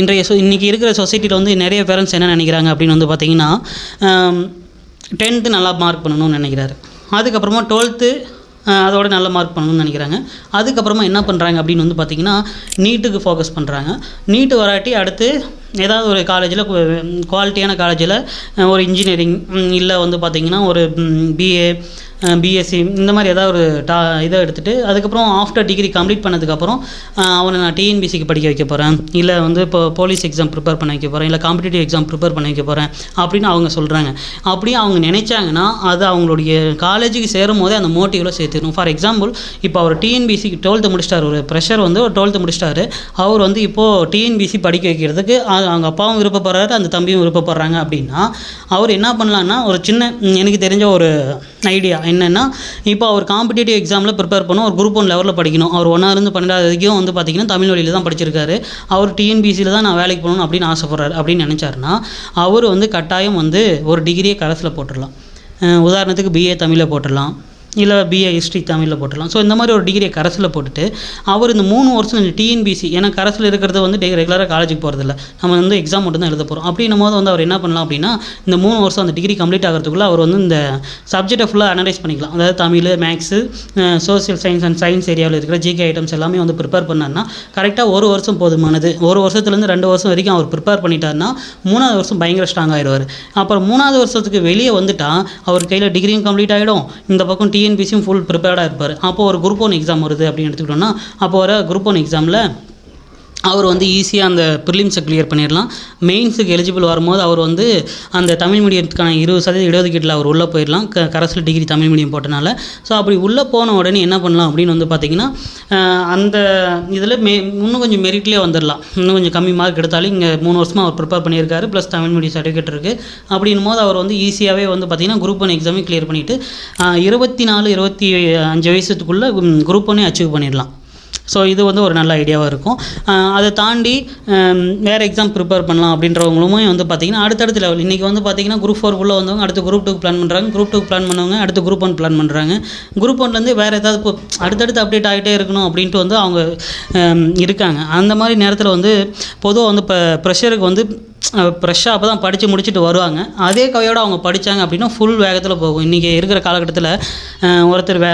இன்றைய சொ இன்றைக்கி இருக்கிற சொசைட்டியில் வந்து நிறைய பேரண்ட்ஸ் என்ன நினைக்கிறாங்க அப்படின்னு வந்து பார்த்தீங்கன்னா டென்த்து நல்லா மார்க் பண்ணணும்னு நினைக்கிறாரு. அதுக்கப்புறமா டுவெல்த்து அதோட நல்ல மார்க் பண்ணணும்னு நினைக்கிறாங்க. அதுக்கப்புறமா என்ன பண்ணுறாங்க அப்படின்னு வந்து பார்த்திங்கன்னா நீட்டுக்கு ஃபோக்கஸ் பண்ணுறாங்க நீட்டு வராட்டி அடுத்து ஏதாவது ஒரு காலேஜில் குவாலிட்டியான காலேஜில் ஒரு இன்ஜினியரிங் இல்லை வந்து பார்த்திங்கன்னா ஒரு பிஏ பிஎஸ்சி இந்த மாதிரி ஏதாவது ஒரு டா இதை எடுத்துகிட்டு அதுக்கப்புறம் ஆஃப்டர் டிகிரி கம்ப்ளீட் பண்ணதுக்கப்புறம் அவனை நான் டிஎன்பிசிக்கு படிக்க வைக்க போகிறேன் இல்லை வந்து இப்போ போலீஸ் எக்ஸாம் ப்ரிப்பேர் பண்ண வைக்க போகிறேன் இல்லை காம்படிட்டிவ் எக்ஸாம் ப்ரிப்பேர் பண்ண வைக்க போகிறேன் அப்படின்னு அவங்க சொல்கிறாங்க அப்படியே அவங்க நினைச்சாங்கன்னா அது அவங்களுடைய காலேஜுக்கு சேரும் போதே அந்த மோட்டிவில் சேர்த்துக்கணும் ஃபார் எக்ஸாம்பிள் இப்போ அவர் டிஎன்பிசிக்கு டுவெல்த்து முடிச்சிட்டார். ஒரு ப்ரெஷர் வந்து ஒரு டுவெல்த்து முடிச்சிட்டாரு. அவர் வந்து இப்போது டிஎன்பிசி படிக்க வைக்கிறதுக்கு அவங்க அப்பாவும் விருப்பப்படுறாரு அந்த தம்பியும் விருப்பப்படுறாங்க அப்படின்னா அவர் என்ன பண்ணலான்னா ஒரு சின்ன எனக்கு தெரிஞ்ச ஒரு ஐடியா என்னென்னா இப்போ அவர் காம்படிட்டிவ் எக்ஸாமில் ப்ரிப்பேர் பண்ணணும் ஒரு குரூப் ஒன் லெவலில் படிக்கணும். அவர் ஒன்றாவது பன்னெண்டாவது வரைக்கும் வந்து பார்த்தீங்கன்னா தமிழ் வழியில் தான் படிச்சிருக்காரு. அவர் டிஎன்பிசியில் தான் நான் வேலைக்கு போகணும் அப்படின்னு ஆசைப்படுறாரு. அப்படின்னு நினச்சாருன்னா அவர் வந்து கட்டாயம் வந்து ஒரு டிகிரியை கரஸில் போட்டுடலாம். உதாரணத்துக்கு பிஏ தமிழில் போட்டுடலாம். இல்லை பிஏ ஹிஸ்ட்ரி தமிழில் போட்டுடலாம். ஸோ இந்த மாதிரி ஒரு டிகிரியை கரஸில் போட்டுட்டு அவர் இந்த மூணு வருஷம் இந்த டிஎன்பிசி ஏன்னா கரஸில் இருக்கிறது வந்து டெய் ரெகுலராக காலேஜுக்கு போகிறதில்ல நம்ம வந்து எக்ஸாம் மட்டும் தான் எழுத போகிறோம் அப்படின்னும் போது வந்து அவர் என்ன பண்ணலாம் அப்படின்னா இந்த மூணு வருஷம் அந்த டிகிரி கம்ப்ளீட் ஆகிறதுக்குள்ளே அவர் வந்து இந்த சப்ஜெக்டை ஃபுல்லாக அனலைஸ் பண்ணிக்கலாம். அதாவது Tamil maths social science and science ஏரியாவில் இருக்கிற ஜிகே ஐட்டம்ஸ் எல்லாமே வந்து ப்ரிப்பேர் பண்ணார்னா கரெக்டாக ஒரு வருஷம் போதுமானது. ஒரு வருஷத்துலேருந்து ரெண்டு வருஷம் வரைக்கும் அவர் ப்ரிப்பேர் பண்ணிட்டாருன்னா மூணாவது வருஷம் பயங்கர ஸ்ட்ராங் ஆகிடுவார் அப்புறம் மூணாவது வருஷத்துக்கு வெளியே வந்துட்டால் அவர் கையில் டிகிரியும் கம்ப்ளீட் ஆகிடும் இந்த பக்கம் டி டிஎன்பிசியும் ஃபுல் ப்ரிப்பேர்டாக இருப்பார். அப்போ ஒரு குரூப் ஒன் எக்ஸாம் வருது அப்படின்னு எடுத்துக்கிட்டோம்னா அப்போ வர குரூப் ஒன் எக்ஸாமில் அவர் வந்து ஈஸியாக அந்த ப்ரிலிம்ஸை கிளியர் பண்ணிடலாம். மெயின்ஸுக்கு எலிஜிபிள் வரும்போது அவர் வந்து அந்த தமிழ் மீடியத்துக்கான இருபது சதவீத இடஒதுக்கீட்டில் அவர் உள்ளே போயிடலாம். க கரஸில் டிகிரி தமிழ் மீடியம் போட்டனால. ஸோ அப்படி உள்ளே போன உடனே என்ன பண்ணலாம் அப்படின்னு வந்து பார்த்தீங்கன்னா அந்த இதில் மே இன்னும் கொஞ்சம் மெரிட்லேயே வந்துடலாம். இன்னும் கொஞ்சம் கம்மி மார்க் எடுத்தாலும் இங்கே மூணு வருஷமாக அவர் ப்ரிப்பேர் பண்ணியிருக்காரு. ப்ளஸ் தமிழ் மீடியம் சர்டிஃபிகேட் இருக்குது அப்படின்னும் போது அவர் வந்து ஈஸியாகவே வந்து பார்த்திங்கன்னா குரூப் ஒன் எக்ஸாமே கிளியர் பண்ணிவிட்டு இருபத்தி நாலு இருபத்தி அஞ்சு வயசுக்குள்ளே குரூப் ஒன்னே அச்சீவ் பண்ணிடலாம். ஸோ இது வந்து ஒரு நல்ல ஐடியாவாக இருக்கும். அதை தாண்டி வேறு எக்ஸாம் ப்ரிப்பேர் பண்ணலாம் அப்படின்றவங்களுமே வந்து பார்த்திங்கன்னா அடுத்தடுத்த லெவல் இன்றைக்கி வந்து பார்த்திங்கன்னா குரூப் ஃபோர்க்குள்ளே வந்தவங்க அடுத்து குரூப் டூக்கு பிளான் பண்ணுறாங்க குரூப் டூக்கு பிளான் பண்ணவங்க அடுத்து குரூப் ஒன் பிளான் பண்ணுறாங்க குரூப் ஒன்லேருந்து வேறு ஏதாவது அடுத்தடுத்து அப்டேட் ஆகிட்டே இருக்கணும் அப்படின்ட்டு வந்து அவங்க இருக்காங்க. அந்த மாதிரி நேரத்தில் வந்து பொதுவாக வந்து இப்போ ப்ரெஷருக்கு வந்து ஃப்ரெஷ்ஷாக அப்போ தான் படித்து முடிச்சுட்டு வருவாங்க. அதே கவையோடு அவங்க படித்தாங்க அப்படின்னா ஃபுல் வேகத்தில் போகும். இன்றைக்கி இருக்கிற காலகட்டத்தில் ஒருத்தர் வே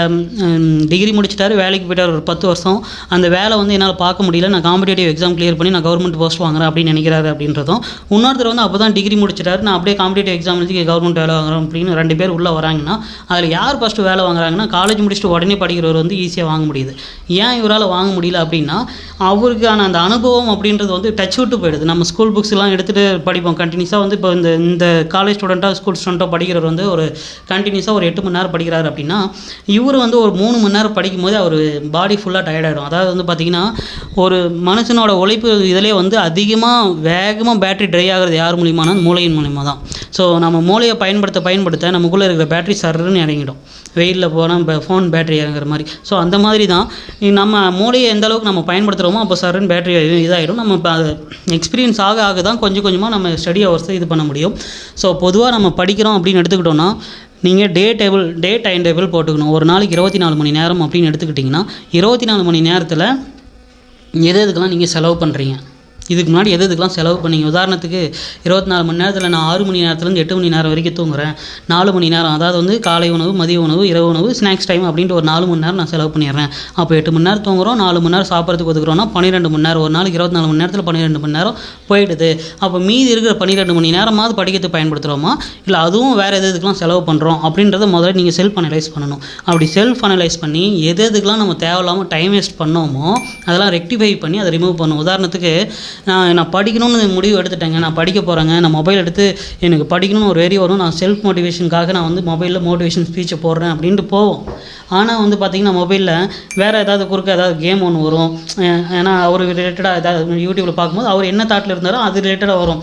டிகிரி முடிச்சிட்டாரு வேலைக்கு போயிட்டார் ஒரு பத்து வருஷம். அந்த வேலை வந்து என்னால் பார்க்க முடியல. நான் காம்படேட்டிவ் எக்ஸாம் கிளியர் பண்ணி நான் கவர்மெண்ட் போஸ்ட் வாங்குறேன் அப்படின்னு நினைக்கிறாரு அப்படின்றதும். இன்னொருத்தர் வந்து அப்போ தான் டிகிரி முடிச்சிட்டாரு. நான் அப்படியே காம்படேட்டிவ் எக்ஸாம் எழுதி கவர்மெண்ட் வேலை வாங்குறேன் அப்படின்னு ரெண்டு பேர் உள்ளே வராங்கன்னா அதில் யார் ஃபஸ்ட்டு வேலை வாங்குறாங்கன்னா காலேஜ் முடிச்சுட்டு உடனே படிக்கிறவர் வந்து ஈஸியாக வாங்க முடியுது. ஏன் இவரால் வாங்க முடியல அப்படின்னா அவருக்கான அந்த அனுபவம் அப்படின்றது வந்து டச் விட்டு போயிடுது. நம்ம ஸ்கூல் புக்ஸ்லாம் எடுத்துகிட்டு வந்து படிப்போம். கண்டினியூஸாக வந்து இப்போ இந்த இந்த காலேஜ் ஸ்டூடெண்ட்டாக ஸ்கூல் ஸ்டூடெண்ட்டாக படிக்கிறவர் வந்து ஒரு கண்டினியூஸாக ஒரு எட்டு மணி நேரம் படிக்கிறார் அப்படின்னா இவர் வந்து ஒரு மூணு மணி நேரம் படிக்கும் போது அவர் பாடி ஃபுல்லாக டயர்டாயிடும் அதாவது வந்து பார்த்திங்கன்னா ஒரு மனுஷனோட உழைப்பு இதிலே வந்து அதிகமாக வேகமாக பேட்டரி ட்ரை ஆகிறது யார் மூலியமானா மூளையின் மூலியமாக தான் ஸோ நம்ம மூளையை பயன்படுத்த பயன்படுத்த நமக்குள்ளே இருக்கிற பேட்டரி சர்ன்னு இறங்கிடும். வெயிலில் போனால் இப்போ ஃபோன் பேட்டரி இறங்குற மாதிரி. ஸோ அந்த மாதிரி தான் நம்ம மூளையை எந்த அளவுக்கு நம்ம பயன்படுத்துகிறோமோ அப்போ சரண் பேட்டரி இதாகிடும் நம்ம இப்போ அது எக்ஸ்பீரியன்ஸ் ஆக ஆக தான் கொஞ்சம் கொஞ்சமாக நம்ம ஸ்டடி ஹவர்ஸை இது பண்ண முடியும். ஸோ பொதுவாக நம்ம படிக்கிறோம் அப்படின்னு எடுத்துக்கிட்டோன்னா நீங்கள் day table day time table போட்டுக்கணும். ஒரு நாளைக்கு இருபத்தி நாலு மணி நேரம் அப்படின்னு எடுத்துக்கிட்டிங்கன்னா இருபத்தி நாலு மணி நேரத்தில் எது எதுக்கெல்லாம் நீங்கள் செலவு பண்ணுறீங்க இதுக்கு முன்னாடி எது இதுக்கெல்லாம் செலவு பண்ணிங்க? உதாரணத்துக்கு இருபத்தி நாலு மணி நேரத்தில் நான் ஆறு மணி நேரத்துலேருந்து எட்டு மணி நேரம் வரைக்கும் தூங்குறேன். நாலு மணி நேரம் அதாவது வந்து காலை உணவு மதிய உணவு இரவு உணவு ஸ்நாக்ஸ் டைம் அப்படின்ட்டு ஒரு நாலு மணி நேரம் நான் செலவு பண்ணிடுறேன். அப்போ எட்டு மணி நேரம் தூங்குறோம் நாலு மணி நேரம் சாப்பிட்றதுக்கு ஒதுக்குறோம்னா பன்னிரெண்டு மணி நேரம். ஒரு நாளைக்கு இருபத்தி நாலு மணி நேரத்தில் பன்னிரெண்டு மணி நேரம் போயிடுது. அப்போ மீதி இருக்கிற பன்னிரெண்டு மணி நேரமாவது படிக்கிறதுக்கு பயன்படுத்துகிறோமா இல்லை அதுவும் வேறு எது எதுக்கெல்லாம் செலவு பண்ணுறோம் அப்படின்றத முதல்ல நீங்கள் செல்ஃப் அனலைஸ் பண்ணணும். அப்படி செல்ஃப் அனலைஸ் பண்ணி எது எதுக்கெலாம் நம்ம தேவையில்லாமல் டைம் வேஸ்ட் பண்ணோமோ அதெல்லாம் ரெக்டிஃபை பண்ணி அதை ரிமூவ் பண்ணும் உதாரணத்துக்கு நான் நான் படிக்கணும்னு முடிவு எடுத்துட்டேங்க. நான் படிக்க போகிறேங்க நான் மொபைல் எடுத்து எனக்கு படிக்கணும்னு ஒரு வெறி வரும். நான் செல்ஃப் மோட்டிவேஷனுக்காக நான் வந்து மொபைலில் மோட்டிவேஷன் ஸ்பீச்சை போடுறேன் அப்படின்ட்டு போவோம். ஆனால் வந்து பார்த்திங்கன்னா மொபைலில் வேறு ஏதாவது குறுக்க ஏதாவது கேம் ஒன்று வரும். ஏன்னா அவர் ரிலேட்டடாக ஏதாவது யூடியூப்பில் பார்க்கும்போது அவர் என்ன தாட்டில் இருந்தாரோ அது ரிலேட்டடாக வரும்.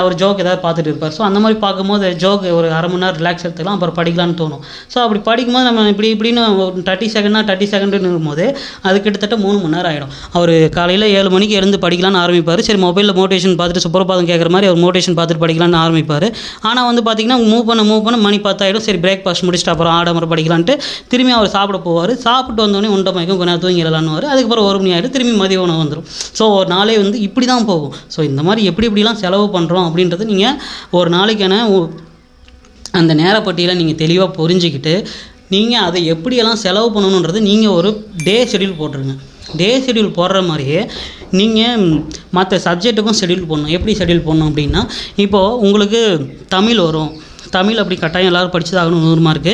அவர் ஜோக் ஏதாவது பார்த்துட்டு இருப்பார். ஸோ அந்த மாதிரி பார்க்கும்போது ஜோக் ஒரு அரை மணி நேரம் ரிலாக்ஸ் எடுத்துக்கலாம். அப்புறம் படிக்கலான்னு தோணும். ஸோ அப்படி படிக்கும்போது நம்ம இப்படி இப்படின்னு தேர்ட்டி செகண்ட்னா தேர்ட்டி செகண்டுன்னு இருக்கும்போது அது கிட்டத்தட்ட மூணு மணி நேரம் ஆகிடும் அவர் காலையில் ஏழு மணிக்கு எழுந்து படிக்கலாம்னு ஆரம்பிப்பார். ஆரம்பிப்பார் சரி மொபைலில் மோட்டிவேஷன் பார்த்துட்டு சுப்பரபாதம் கேட்குற மாதிரி அவர் மோட்டிவேஷன் பார்த்துட்டு படிக்கலாம்னு ஆரம்பிப்பார். ஆனால் வந்து பார்த்தீங்கன்னா மூவ் பண்ண மூவ் பண்ண மணி பத்தாயிடும். சரி பிரேக்ஃபாஸ்ட் முடிச்சுட்டு அப்புறம் ஆடம்பரம் படிக்கலான்ட்டு திரும்பி அவர் சாப்பிட போவார். சாப்பிட்டு வந்தோடனே உண்டை மயக்கம் கொஞ்சம் நேரம் தூங்கிடலான்னு அதுக்கப்புறம் ஒரு மணி ஆகிடும் திரும்பி மதிய உணவு வந்துடும் ஸோ ஒரு நாளே வந்து இப்படி தான் போகும். ஸோ இந்த மாதிரி எப்படி எப்படிலாம் செலவு பண்ணுறோம் அப்படின்றது நீங்கள் ஒரு நாளைக்கான அந்த நேரப்பட்டியலை நீங்கள் தெளிவாக புரிஞ்சுக்கிட்டு நீங்கள் அதை எப்படியெல்லாம் செலவு பண்ணணுன்றது நீங்கள் ஒரு டே ஷெட்யூல் போட்டுருங்க. டே ஷெட்யூல் போடுற மாதிரியே நீங்கள் மற்ற சப்ஜெக்ட்டுக்கும் ஷெட்யூல் போடணும். எப்படி ஷெட்யூல் போடணும் அப்படின்னா இப்போது உங்களுக்கு தமிழ் வரும். தமிழ் அப்படி கட்டாயம் எல்லோரும் படிச்சதாகணும் நூறு மார்க்கு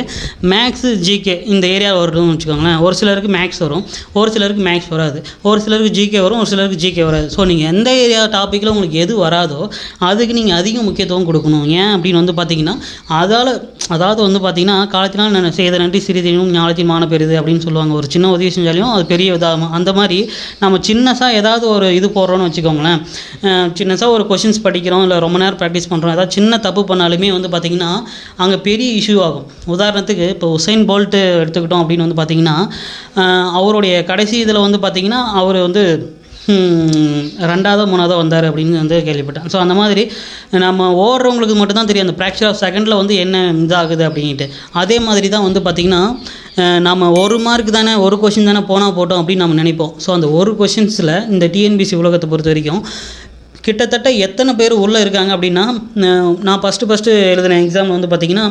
மேக்ஸு ஜிகே இந்த ஏரியா வருதுன்னு வச்சுக்கோங்களேன். ஒரு சிலருக்கு மேக்ஸ் வரும் ஒரு சிலருக்கு மேக்ஸ் வராது. ஒரு சிலருக்கு ஜிகே வரும் ஒரு சிலருக்கு ஜிகே வராது. ஸோ நீங்கள் எந்த ஏரியா டாப்பிக்கில் உங்களுக்கு எது வராதோ அதுக்கு நீங்கள் அதிக முக்கியத்துவம் கொடுக்கணும். ஏன் அப்படின்னு வந்து பார்த்தீங்கன்னா அதால் அதாவது வந்து பார்த்தீங்கன்னா காலத்தினால் நான் செய்த நன்றி சிறிதேனும் ஞானத்தின் மான பெறுது அப்படின்னு சொல்லுவாங்க. ஒரு சின்ன உதவி செஞ்சாலையும் அது பெரிய இதாகும் அந்த மாதிரி நம்ம சின்னஸாக ஏதாவது ஒரு இது போடுறோன்னு வச்சுக்கோங்களேன். சின்னஸாக ஒரு கொஷின்ஸ் படிக்கிறோம் இல்லை ரொம்ப நேரம் ப்ராக்டிஸ் பண்ணுறோம் ஏதாவது சின்ன தப்பு பண்ணாலுமே வந்து பார்த்திங்கன்னா அங்கே பெரிய இஷ்யூ ஆகும். உதாரணத்துக்கு இப்போ உசைன் போல்ட்டு எடுத்துக்கிட்டோம் அப்படின்னு வந்து பார்த்திங்கன்னா அவருடைய கடைசி இதில் வந்து பார்த்திங்கன்னா அவர் வந்து ரெண்டாவது ரெண்டாவதோ மூணாவதோ வந்தார் அப்படின்னு வந்து கேள்விப்பட்டேன். ஸோ அந்த மாதிரி நம்ம ஓடுறவங்களுக்கு மட்டும்தான் தெரியும் அந்த ப்ராக்சர் ஆஃப் செகண்டில் வந்து என்ன இதாகுது அப்படின்ட்டு. அதே மாதிரி தான் வந்து பார்த்திங்கன்னா நம்ம ஒரு மார்க் தானே ஒரு கொஷின் தானே போனால் போட்டோம் அப்படின்னு நம்ம நினைப்போம். ஸோ அந்த ஒரு கொஷின்ஸில் இந்த டிஎன்பிசி உலகத்தை பொறுத்த வரைக்கும் கிட்டத்தட்ட எத்தனை பேர் உள்ளே இருக்காங்க அப்படின்னா நான் ஃபஸ்ட்டு ஃபஸ்ட்டு எழுதின எக்ஸாம் வந்து பார்த்திங்கன்னா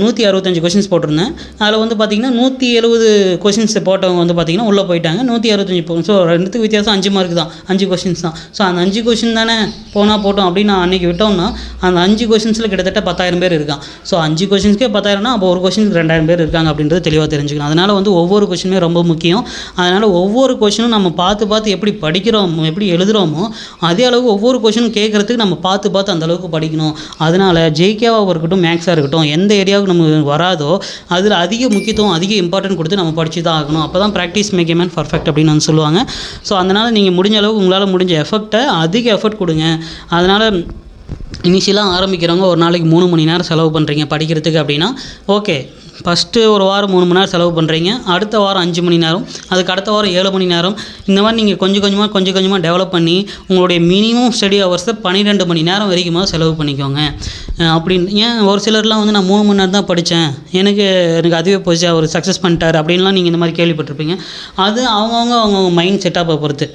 நூற்றி அறுபத்தஞ்சு கொஷின்ஸ் போட்டிருந்தேன். அதில் வந்து பார்த்திங்கன்னா நூற்றி எழுபது கொஷின்ஸ் போட்டவங்க வந்து பார்த்திங்கன்னா உள்ளே போயிட்டாங்க. நூற்றி அறுபத்தஞ்சு போ ஸோ ரெண்டுத்துக்கு வித்தியாசம் அஞ்சு மார்க் தான். அஞ்சு கொஷின்ஸ் தான். ஸோ அந்த அஞ்சு கொஷின் தானே போனால் போட்டோம் அப்படின்னு நான் அன்றைக்கி விட்டோம்னா அந்த அஞ்சு கொஷின்ஸில் கிட்டத்தட்ட பத்தாயிரம் பேர் இருக்கான். ஸோ அஞ்சு கொஷின்ஸ்க்கே பத்தாயிரம்னா அப்போ ஒரு கொஷினுக்கு ரெண்டாயிரம் பேர் இருக்காங்க அப்படின்றது தெளிவாக தெரிஞ்சுக்கணும். அதனால் வந்து ஒவ்வொரு கொஷினுமே ரொம்ப முக்கியம். அதனால் ஒவ்வொரு கொஷினும் நம்ம பார்த்து பார்த்து எப்படி படிக்கிறோமோ எப்படி எழுதுகிறோமோ அதே அளவுக்கு ஒவ்வொரு கொஷினும் கேட்குறதுக்கு நம்ம பார்த்து பார்த்து அந்த அளவுக்கு படிக்கணும். அதனால் ஜேகேவாக இருக்கட்டும் மேக்ஸாக இருக்கட்டும் எந்த ஏரியாவுக்கு நமக்கு வராதோ அதில் அதிக முக்கியத்துவம் அதிக இம்பார்ட்டன்ட் கொடுத்து நம்ம படித்து தான் ஆகணும். அப்போ தான் ப்ராக்டிஸ் மேக் மேன் பர்ஃபெக்ட் அப்படின்னு வந்து சொல்லுவாங்க. ஸோ அதனால் நீங்கள் முடிஞ்ச அளவுக்கு உங்களால் முடிஞ்ச எஃபர்ட்டை அதிக எஃபர்ட் கொடுங்க. அதனால் இனிஷியலாக ஆரம்பிக்கிறவங்க ஒரு நாளைக்கு மூணு மணி நேரம் செலவு பண்ணுறீங்க படிக்கிறதுக்கு அப்படின்னா ஓகே ஃபஸ்ட்டு ஒரு வாரம் மூணு மணி நேரம் செலவு பண்ணுறீங்க அடுத்த வாரம் அஞ்சு மணி நேரம் அதுக்கு அடுத்த வாரம் ஏழு மணி நேரம். இந்த மாதிரி நீங்கள் கொஞ்சம் கொஞ்சமாக கொஞ்சம் கொஞ்சமாக டெவலப் பண்ணி உங்களுடைய மினிமம் ஸ்டடி ஹவர்ஸை பன்னிரெண்டு மணி நேரம் வரைக்குமா செலவு பண்ணிக்கோங்க. அப்படின்னு ஏன் ஒரு சிலர்லாம் வந்து நான் மூணு மணி நேரம் தான் படித்தேன் எனக்கு எனக்கு அதுவே போச்சு அவர் சக்ஸஸ் பண்ணிட்டார் அப்படின்லாம் நீங்கள் இந்த மாதிரி கேள்விப்பட்டிருப்பீங்க. அது அவங்கவுங்க அவங்கவுங்க மைண்ட் செட்டப்பை பொறுத்து.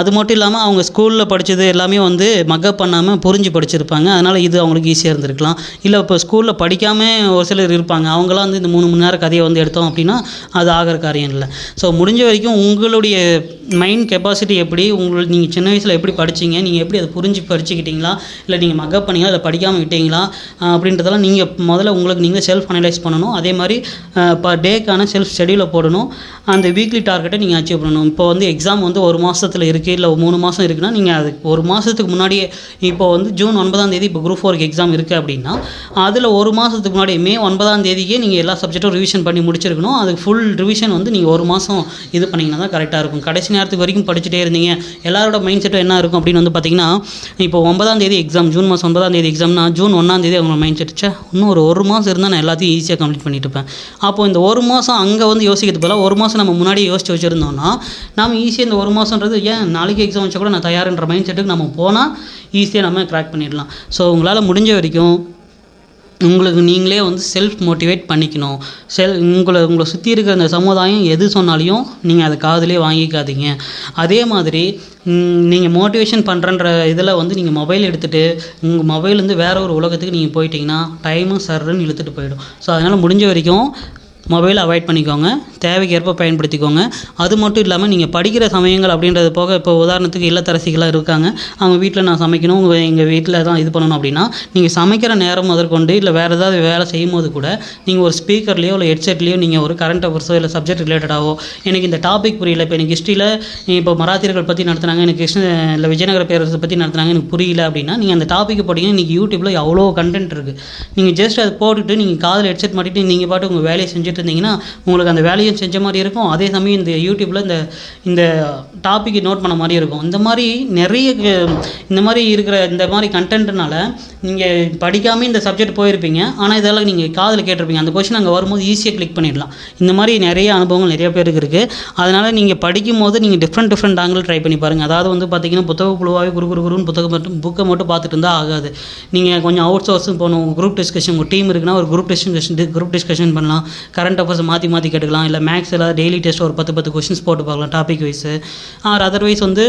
அது மட்டும் இல்லாமல் அவங்க ஸ்கூலில் படித்தது எல்லாமே வந்து மக்கப் பண்ணாமல் புரிஞ்சு படிச்சிருப்பாங்க. அதனால் இது அவங்களுக்கு ஈஸியாக இருந்திருக்கலாம். இல்லை இப்போ ஸ்கூலில் படிக்காமல் ஒரு சிலர் இருப்பாங்க. அவங்களாம் வந்து இந்த மூணு மணி நேரம் கதையை வந்து எடுத்தோம் அப்படின்னா அது ஆகிற காரியம் இல்லை. ஸோ முடிஞ்ச வரைக்கும் உங்களுடைய மைண்ட் கெப்பாசிட்டி எப்படி உங்களுக்கு நீங்கள் சின்ன வயசில் எப்படி படிச்சீங்க நீங்கள் எப்படி அதை புரிஞ்சு படிச்சுக்கிட்டீங்களா இல்லை நீங்கள் மக்கப் பண்ணீங்களா இல்லை படிக்காமல் விட்டீங்களா அப்படின்றதெல்லாம் நீங்கள் முதல்ல உங்களுக்கு நீங்கள் செல்ஃப் அனலைஸ் பண்ணணும். அதே மாதிரி பர் டேக்கான செல்ஃப் ஷெடியூலை போடணும். அந்த வீக்லி டார்கெட்டை நீங்கள் அச்சீவ் பண்ணணும். இப்போ வந்து எக்ஸாம் வந்து ஒரு மாதத்தில் இருக்குது இல்லை மூணு மாதம் இருக்குன்னா நீங்கள் அது ஒரு மாதத்துக்கு முன்னாடியே இப்போ வந்து ஜூன் ஒன்பதாம் தேதி இப்போ குரூப் ஃபோருக்கு எக்ஸாம் இருக்குது அப்படின்னா அதில் ஒரு மாதத்துக்கு முன்னாடி மே ஒன்பதாம் தேதிக்கே நீங்கள் எல்லா சப்ஜெக்ட்டும் ரிவிஷன் பண்ணி முடிச்சிருக்கணும். அதுக்கு ஃபுல் ரிவிஷன் வந்து நீங்கள் ஒரு மாதம் இது பண்ணிங்கன்னா தான் கரெக்டாக இருக்கும். கடைசி நேரத்துக்கு வரைக்கும் படிச்சுட்டே இருந்தீங்க. எல்லாரோட மைண்ட் செட்டும் என்ன இருக்கும் அப்படின்னு வந்து பார்த்தீங்கன்னா இப்போ ஒன்பதாம் தேதி எக்ஸாம் ஜூன் மாதம் ஒன்பதாம் தேதி எக்ஸாம்னா ஜூன் ஒன்றாம் தேதி அவங்க மைண்ட் செட் இன்னும் ஒரு ஒரு மாதம் இருந்தால் நான் எல்லாத்தையும் ஈஸியாக கம்ப்ளீட் பண்ணிட்டு இருப்பேன். அப்போ இந்த ஒரு மாதம் அங்கே வந்து யோசிக்கிறது போல ஒரு மாதம் நம்ம முன்னாடியே யோசிச்சு வச்சுருந்தோம்னா நம்ம ஈஸியாக இந்த ஒரு மாதம்ன்றது ஏன் நாளைக்கு எக்ஸாம் வச்சா கூட நான் தயார்ன்ற மைண்ட் செட்டுக்கு நம்ம போனால் ஈஸியாக நம்ம கிராக் பண்ணிடலாம். ஸோ உங்களால் முடிஞ்ச வரைக்கும் உங்களுக்கு நீங்களே வந்து செல்ஃப் மோட்டிவேட் பண்ணிக்கணும். செல் உங்களை உங்களை சுற்றி இருக்கிற அந்த சமுதாயம் எது சொன்னாலையும் நீங்கள் அதை காதலே வாங்கிக்காதீங்க. அதே மாதிரி நீங்கள் மோட்டிவேஷன் பண்ணுறன்ற இதில் வந்து நீங்கள் மொபைல் எடுத்துகிட்டு உங்கள் மொபைல் வந்து வேறு ஒரு உலகத்துக்கு நீங்கள் போயிட்டீங்கன்னா டைமும் சர்ன்னு இழுத்துட்டு போயிடும். ஸோ அதனால் முடிஞ்ச வரைக்கும் மொபைலை அவாய்ட் பண்ணிக்கோங்க. தேவைக்கேற்ப பயன்படுத்திக்கோங்க. அது மட்டும் இல்லாமல் நீங்கள் படிக்கிற சமயங்கள் அப்படின்றது போக இப்போ உதாரணத்துக்கு இல்லத்தரசிகளாக இருக்காங்க. அவங்க வீட்டில் நான் சமைக்கணும். உங்கள் எங்கள் வீட்டில் தான் இது பண்ணணும் அப்படின்னா நீங்கள் சமைக்கிற நேரம் முதற்கொண்டு இல்லை வேறு ஏதாவது வேலை செய்யும் போது கூட நீங்கள் ஒரு ஸ்பீக்கர்லேயோ இல்லை ஹெட்செட்லேயோ நீங்கள் ஒரு கரண்ட் அவர்ஸோ இல்லை சப்ஜெக்ட் ரிலேட்டடாகவோ எனக்கு இந்த டாபிக் புரியல. இப்போ எனக்கு ஹிஸ்ட்ரியில் இப்போ மராத்தியர்கள் பற்றி நடத்துனாங்க எனக்கு கிருஷ்ண இல்லை விஜயநகர பேரரசை பற்றி நடத்துனாங்க எனக்கு புரியல அப்படின்னா நீங்கள் அந்த டாப்பிக்கை போட்டிங்கன்னா இன்றைக்கி யூடியூப்பில் அவ்வளோ கண்டென்ட் இருக்குது நீங்கள் ஜஸ்ட் அதை போட்டுட்டு நீங்கள் காதில் ஹெட்செட் மாட்டிட்டு நீங்கள் பாட்டு உங்கள் வேலையை செஞ்சு செஞ்சுட்டு இருந்தீங்கன்னா உங்களுக்கு அந்த வேலையும் செஞ்ச மாதிரி இருக்கும். அதே சமயம் இந்த யூடியூப்பில் இந்த இந்த டாப்பிக்கை நோட் பண்ண மாதிரி இருக்கும். இந்த மாதிரி நிறைய இந்த மாதிரி இருக்கிற இந்த மாதிரி கண்டென்ட்னால நீங்கள் படிக்காமல் இந்த சப்ஜெக்ட் போயிருப்பீங்க. ஆனால் இதெல்லாம் நீங்கள் காதில் கேட்டிருப்பீங்க. அந்த கொஷின் அங்கே வரும்போது ஈஸியாக கிளிக் பண்ணிடலாம். இந்த மாதிரி நிறைய அனுபவங்கள் நிறைய பேருக்கு இருக்குது அதனால் நீங்கள் படிக்கும் போது நீங்கள் டிஃப்ரெண்ட் டிஃப்ரெண்ட் ஆங்கிள் ட்ரை பண்ணி பாருங்கள் அதாவது வந்து பார்த்தீங்கன்னா புத்தக குழுவாகவே குரு குரு குருன்னு புத்தகம் மட்டும் புக்கை மட்டும் பார்த்துட்டு இருந்தால் ஆகாது. நீங்கள் கொஞ்சம் அவுட் சோர்ஸும் போகணும். குரூப் டிஸ்கஷன் உங்கள் டீம் இருக்குன்னா ஒரு குரூப் டிஸ்கஷன் குரூப் டிஸ்கஷன் பண்ணலாம். கரண்ட் அஃபேர்ஸ் மாற்றி மாற்றி கேட்டுக்கலாம். இல்லை மேக்ஸ் எல்லாம் டெய்லி டெஸ்ட் ஒரு பத்து பத்து கொஷின்ஸ் போட்டு பார்க்கலாம் டாபிக் வைஸு ஆர் அதர்வைஸ் வந்து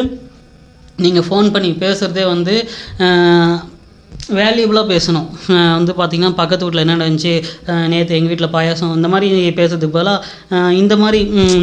நீங்கள் ஃபோன் பண்ணி பேசுகிறதே வந்து வேல்யூபிளாக பேசணும். வந்து பார்த்திங்கன்னா பக்கத்து வீட்டில் என்ன நடந்துச்சு? நேற்று எங்கள் வீட்டில் பாயாசம் இந்த மாதிரி பேசுறதுக்கு பதிலாக இந்த மாதிரி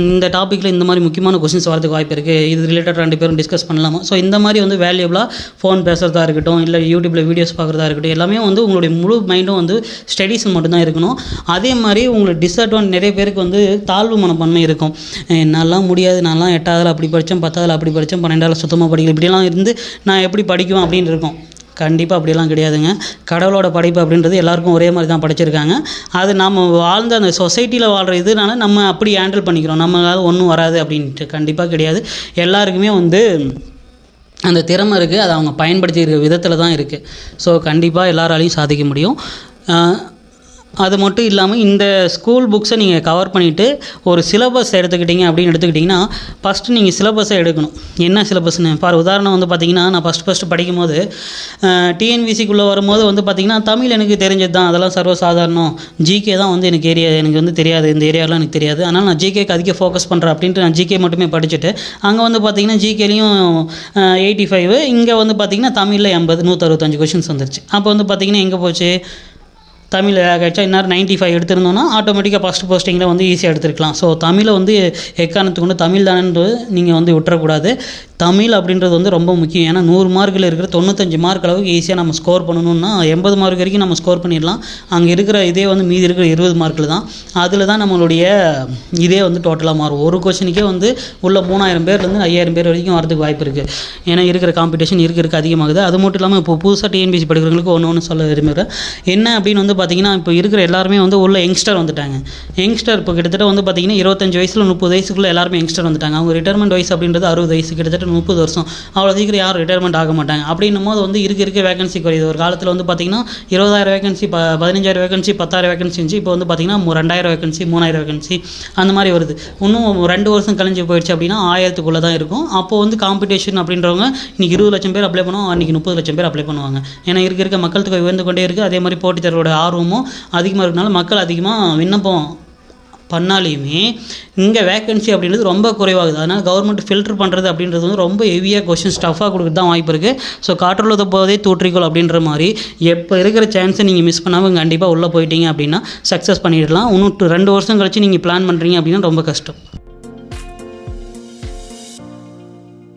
இந்த டாப்பிக்கில் இந்த மாதிரி முக்கியமான கொஷின்ஸ் வரதுக்கு வாய்ப்பு இருக்குது இது ரிலேட்டட் ரெண்டு பேரும் டிஸ்கஸ் பண்ணலாமா? ஸோ இந்த மாதிரி வந்து வேல்யூபிளாக ஃபோன் பேசுகிறதா இருக்கட்டும் இல்லை யூடியூப்பில் வீடியோஸ் பார்க்குறதா இருக்கட்டும் எல்லாமே வந்து உங்களுடைய முழு மைண்டும் வந்து ஸ்டடீஸ் மட்டும்தான் இருக்கணும். அதே மாதிரி உங்களுக்கு டிஸ்அட்வான்ட் நிறைய பேருக்கு வந்து தாழ்வு மனப்பான்மை இருக்கும். என்னாலாம் முடியாது நான்லாம் எட்டாவதில் அப்படி படித்தேன் பத்தாவதில் அப்படி படித்தேன் பன்னெண்டாவில் சுத்தமாக படிக்கல இப்படிலாம் இருந்து நான் எப்படி படிக்குவேன் அப்படின்னு இருக்கும். கண்டிப்பாக அப்படிலாம் கிடையாதுங்க. கடவுளோட படைப்பு அப்படின்றது எல்லாருக்கும் ஒரே மாதிரி தான் படைச்சிருக்காங்க. அது நம்ம வாழ்ந்த அந்த சொசைட்டியில் வாழ்கிற இதுனால நம்ம அப்படி ஹேண்டில் பண்ணிக்கிறோம். நம்மளால் ஒன்றும் வராது அப்படின்ட்டு கண்டிப்பாக கிடையாது. எல்லாருக்குமே வந்து அந்த திறமை இருக்குது அதை அவங்க பயன்படுத்திக்கிற விதத்தில் தான் இருக்குது ஸோ கண்டிப்பாக எல்லாராலையும் சாதிக்க முடியும். அது மட்டும் இல்லாமல் இந்த ஸ்கூல் புக்ஸை நீங்கள் கவர் பண்ணிவிட்டு ஒரு சிலபஸ் எடுத்துக்கிட்டீங்க அப்படின்னு எடுத்துக்கிட்டிங்கன்னா ஃபஸ்ட்டு நீங்கள் சிலபஸை எடுக்கணும். என்ன சிலபஸ்னு ஃபார் உதாரணம் வந்து பார்த்தீங்கன்னா நான் ஃபஸ்ட் ஃபஸ்ட்டு படிக்கும்போது டிஎன்பிசிக்குள்ளே வரும்போது வந்து பார்த்தீங்கன்னா தமிழ் எனக்கு தெரிஞ்சது தான் அதெல்லாம் சர்வசாதாரணம். ஜிகே தான் வந்து எனக்கு ஏரியா எனக்கு வந்து தெரியாது. இந்த ஏரியாலாம் எனக்கு தெரியாது. அதனால் நான் ஜிகேக்கு அதிக ஃபோக்கஸ் பண்ணுறேன் அப்படின்ட்டு நான் ஜிகே மட்டுமே படிச்சுட்டு அங்கே வந்து பார்த்தீங்கன்னா ஜிகேலையும் எயிட்டி ஃபைவ் இங்கே வந்து பார்த்திங்கன்னா தமிழில் எண்பது நூற்றறுபத்தஞ்சு கொஷின்ஸ் வந்துருச்சு. அப்போ வந்து பார்த்திங்கன்னா எங்கே போச்சு? தமிழ் ஆகிடுச்சா இந்நேரம் நைன்ட்டி ஃபைவ் எடுத்திருந்தோன்னா ஆட்டோமேட்டிக்காக ஃபஸ்ட் போஸ்டிங்கில் வந்து ஈஸியாக எடுத்துருக்கலாம். ஸோ தமிழை வந்து எக்காரணத்துக்கு கொண்டு தமிழ் தானன்றது நீங்கள் வந்து விட்டுறக்கூடாது. தமிழ் அப்படின்றது வந்து ரொம்ப முக்கியம். ஏன்னா நூறு மார்க்கில் இருக்கிற தொண்ணூத்தஞ்சு மார்க் அளவுக்கு ஈஸியாக நம்ம ஸ்கோர் பண்ணணும்னா எண்பது மார்க் வரைக்கும் நம்ம ஸ்கோர் பண்ணிடலாம். அங்கே இருக்கிற இதே வந்து மீதி இருக்கிற இருபது மார்க்கில் தான். அதில் தான் நம்மளுடைய இதே வந்து டோட்டலாக மாறும். ஒரு கொஷனுக்கே வந்து உள்ள மூணாயிரம் பேர்லேருந்து ஐயாயிரம் பேர் வரைக்கும் வரதுக்கு வாய்ப்பு இருக்குது ஏன்னா இருக்கிற காம்படிஷன் இருக்க இருக்க அதிகமாகுது. அது மட்டும் இல்லாமல் இப்போ புதுசாக டிஎன்பிசி படிக்கிறவங்களுக்கு ஒன்று ஒன்று சொல்ல விரும்புகிறேன் என்ன அப்படின்னு வந்து பார்த்தீங்கன்னா இப்போ இருக்கிற எல்லாருமே வந்து உள்ள யங்ஸ்டர் வந்துட்டாங்க. யங்ஸ்டர் இப்போ கிட்டத்தட்ட வந்து பார்த்தீங்கன்னா இருபத்தஞ்சு வயசில் முப்பது வயசுக்குள்ளே எல்லாருமே யங்ஸ்டர் வந்துட்டாங்க. அவங்க ரிட்டைர்மெண்ட் வயசு அப்படின்றது அறுபது வயசு கிட்டத்தட்ட முப்பது வருஷம். அவ்வளோ சீக்கிரம் யாரும் ரிட்டைர்மெண்ட் ஆக மாட்டாங்க. அப்படின்னும் போது வந்து இருக்க இருக்க வேகன்சி குறையுது. ஒரு காலத்தில் வந்து பார்த்தீங்கன்னா இருபதாயிரம் வேகன்சி ப பதினஞ்சாயிரம் வேகன்சி பத்தாயிரம் வேகன்சி இருந்துச்சு. இப்போ வந்து பார்த்தீங்கன்னா ரெண்டாயிரம் வேகன்சி மூணாயிரம் வேகன்சி அந்த மாதிரி வருது. இன்னும் ரெண்டு வருஷம் கழிஞ்சு போயிடுச்சு அப்படின்னா ஆயிரத்துக்குள்ளே தான் இருக்கும். அப்போ வந்து காம்படிஷன் அப்படின்றவங்க இன்னைக்கு இருபது லட்சம் பேர் அப்ளை பண்ணுவோம் அன்றைக்கி முப்பது லட்சம் பேர் அப்ளை பண்ணுவாங்க. ஏன்னா இருக்க இருக்க மக்கள் தொகை உயர்ந்து கொண்டே இருக்குது அதே மாதிரி போட்டித்தரோட தேர்வோட ஆர்வமும் அதிகமாக இருக்கனால மக்கள் அதிகமாக விண்ணப்பம் பண்ணாலையுமே இங்கே வேகன்சி அப்படின்றது ரொம்ப குறைவாகுது. அதனால் கவர்மெண்ட் ஃபில்டர் பண்ணுறது அப்படின்றது வந்து ரொம்ப ஹெவியாக கொஷின்ஸ் டஃபாக கொடுக்குறது தான் வாய்ப்பு இருக்குது ஸோ காற்றுள்ளத போதே தூற்றிக்கோள் அப்படின்ற மாதிரி எப்போ இருக்கிற சான்ஸை நீங்கள் மிஸ் பண்ணாமல் கண்டிப்பாக உள்ளே போயிட்டீங்க அப்படின்னா சக்ஸஸ் பண்ணிடலாம். இன்னும் ரெண்டு வருஷம் கழிச்சு நீங்கள் பிளான் பண்ணுறீங்க அப்படின்னா ரொம்ப கஷ்டம்.